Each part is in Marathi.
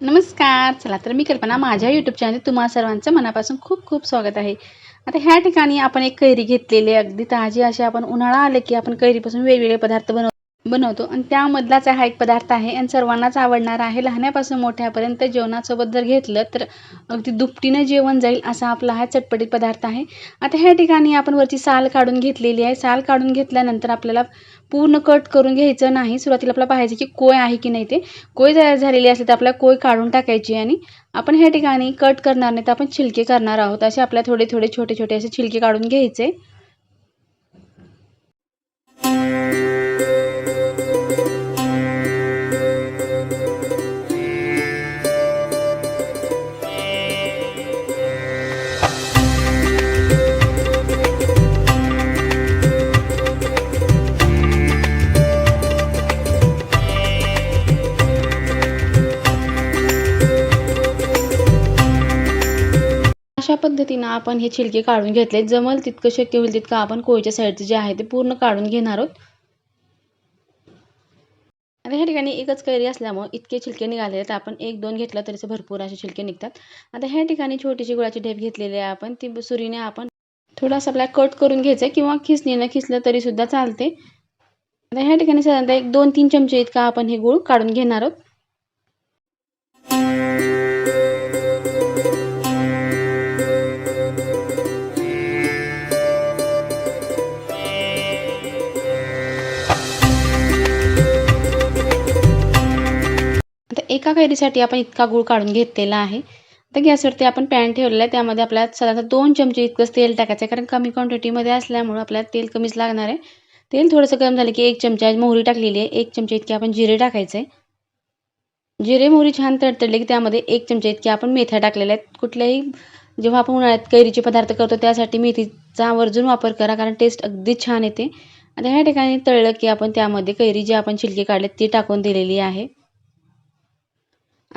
नमस्कार. चला तर मी कल्पना माझ्या यूट्यूब चॅनल तुम्हा सर्वांचं मनापासून खूप खूप स्वागत आहे. आता ह्या ठिकाणी आपण एक कैरी घेतलेली अगदी ताजी अशी आपण उन्हाळा आले की आपण कैरीपासून वेगवेगळे पदार्थ बनव बनवतो. आणि त्यामधलाच हा एक पदार्थ आहे आणि सर्वांनाच आवडणार आहे. लहानापासून मोठ्यापर्यंत जेवणासोबत जर घेतलं तर अगदी दुपटीनं जेवण जाईल असा आपला हा चटपटीत पदार्थ आहे. आता ह्या ठिकाणी आपण वरची साल काढून घेतलेली आहे. साल काढून घेतल्यानंतर आपल्याला पूर्ण कट करून घ्यायचं नाही. सुरुवातीला आपल्याला पाहायचं की कोय आहे की नाही ते. कोय तयार झालेली असेल तर आपल्याला कोय काढून टाकायची आणि आपण ह्या ठिकाणी कट करणार नाही तर आपण छिलके करणार आहोत. असे आपल्या थोडे थोडे छोटे छोटे असे छिलके काढून घ्यायचे. पद्धतीनं आपण हे छिलके काढून घेतले. जमल तितकं शक्य होईल तितकं आपण कोळीच्या साईडचं जे आहे ते पूर्ण काढून घेणार आहोत. आता ह्या ठिकाणी एकच कैरी असल्यामुळे इतके छिलके निघाले तर आपण एक दोन घेतलं तरीच भरपूर असे छिलके निघतात. आता ह्या ठिकाणी छोटीशी गुळाची ढेप घेतलेली आहे आपण. ती सुरीने आपण थोडासा आपल्याला कट करून घ्यायचं किंवा खिसणीनं खिसलं तरी सुद्धा चालते. आता ह्या ठिकाणी साधारणतः एक दोन तीन चमचे इतका आपण हे गुळ काढून घेणार आहोत. एका कैरीसाठी आपण इतका गूळ काढून घेतलेला आहे. तर गॅसवरती आपण पॅन ठेवलेला आहे त्यामध्ये आपल्याला साधारणतः दोन चमचे इतकंच तेल टाकायचं आहे कारण कमी क्वांटिटीमध्ये असल्यामुळं आपल्याला तेल कमीच लागणार आहे. तेल थोडंसं गरम झालं की एक चमचा मोहरी टाकलेली आहे एक चमचे इतके आपण जिरे टाकायचे जिरे मोहरी छान तडतडले की त्यामध्ये एक चमचा इतके आपण मेथ्या टाकलेल्या आहेत. कुठल्याही जेव्हा आपण उन्हाळ्यात कैरीचे पदार्थ करतो त्यासाठी मेथीचा आवर्जून वापर करा कारण टेस्ट अगदी छान येते. आता ह्या ठिकाणी तळलं की आपण त्यामध्ये कैरी जी आपण छिलके काढले ती टाकून दिलेली आहे.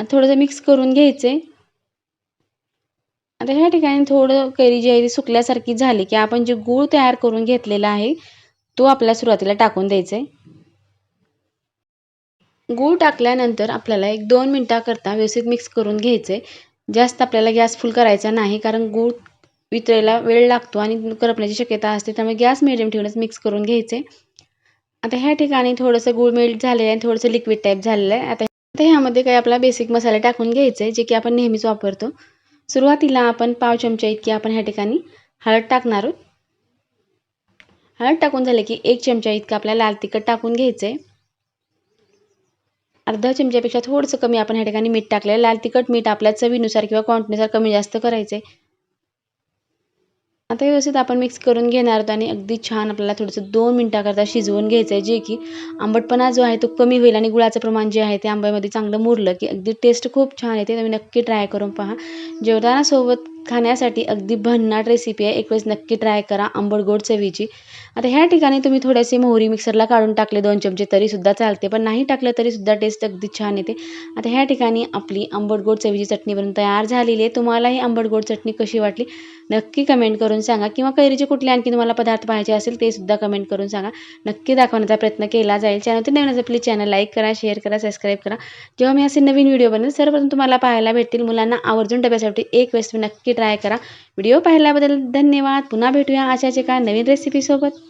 थोडंसं मिक्स करून घ्यायचे आता ह्या ठिकाणी थोडं कैरी जी आहे ती सुकल्यासारखी झाली की आपण जे गूळ तयार करून घेतलेला आहे तो आपल्या सुरुवातीला टाकून द्यायचा आहे गूळ टाकल्यानंतर आपल्याला एक दोन मिनटाकरता व्यवस्थित मिक्स करून घ्यायचे जास्त आपल्याला गॅस फुल करायचा नाही कारण गूळ वितळायला वेळ लागतो आणि करपण्याची शक्यता असते त्यामुळे गॅस मिडियम ठेवूनच मिक्स करून घ्यायचे आता ह्या ठिकाणी थोडंसं गूळ मेल्ट झालेलं आहे आणि थोडंसं लिक्विड टाईप झालेलं आहे. आता आता ह्यामध्ये काही आपला बेसिक मसाले टाकून घ्यायचे जे की आपण नेहमीच वापरतो. सुरुवातीला आपण पाव चमचा इतकी आपण ह्या ठिकाणी हळद टाकणार आहोत. हळद टाकून झाले की एक चमचा इतकं आपल्याला लाल तिखट टाकून घ्यायचं आहे. अर्धा चमच्यापेक्षा थोडंसं कमी आपण ह्या ठिकाणी मीठ टाकलं लाल तिखट मीठ आपल्या चवीनुसार किंवा क्वांटिटीनुसार कमी जास्त करायचं आहे. आता व्यवस्थित आपण मिक्स करून घेणार आहोत आणि अगदी छान आपल्याला थोडंसं दोन मिनटाकरता शिजवून घ्यायचं आहे जे की आंबटपणा जो आहे तो कमी होईल आणि गुळाचं प्रमाण जे आहे ते आंब्यामध्ये चांगलं मुरलं की अगदी टेस्ट खूप छान येते. तुम्ही नक्की ट्राय करून पहा. जेवणासोबत खाण्यासाठी अगदी भन्नाट रेसिपी आहे. एक वेळेस नक्की ट्राय करा. आंबट गोड चवीची. आता ह्या ठिकाणी तुम्ही थोडेसे मोहरी मिक्सरला काढून टाकले दोन चमचे तरीसुद्धा चालते. पण नाही टाकलं तरीसुद्धा टेस्ट अगदी छान येते. आता ह्या ठिकाणी आपली आंबट गोड चवीची चटणी बनून तयार झालेली आहे. तुम्हाला ही आंबट गोड चटणी कशी वाटली? नक्की कमेंट करून सांगा. किंवा कैरीचे कुठले आणखी तुम्हाला पदार्थ पाहिजे असेल ते सुद्धा कमेंट करून सांगा. नक्की दाखवण्याचा प्रयत्न केला जाईल. चॅनल नवीन आपली चॅनल लाईक करा शेअर करा सबस्क्राईब करा. जेव्हा मी असे नवीन व्हिडिओ बनवेल सर्वप्रथम तुम्हाला पाहायला भेटतील मुलांना आवर्जून डब्यासाठी एक वेळेस मी नक्की ट्राय करा. व्हिडिओ पाहिल्याबद्दल धन्यवाद. पुन्हा भेटूया अशाच एका नवीन रेसिपीसोबत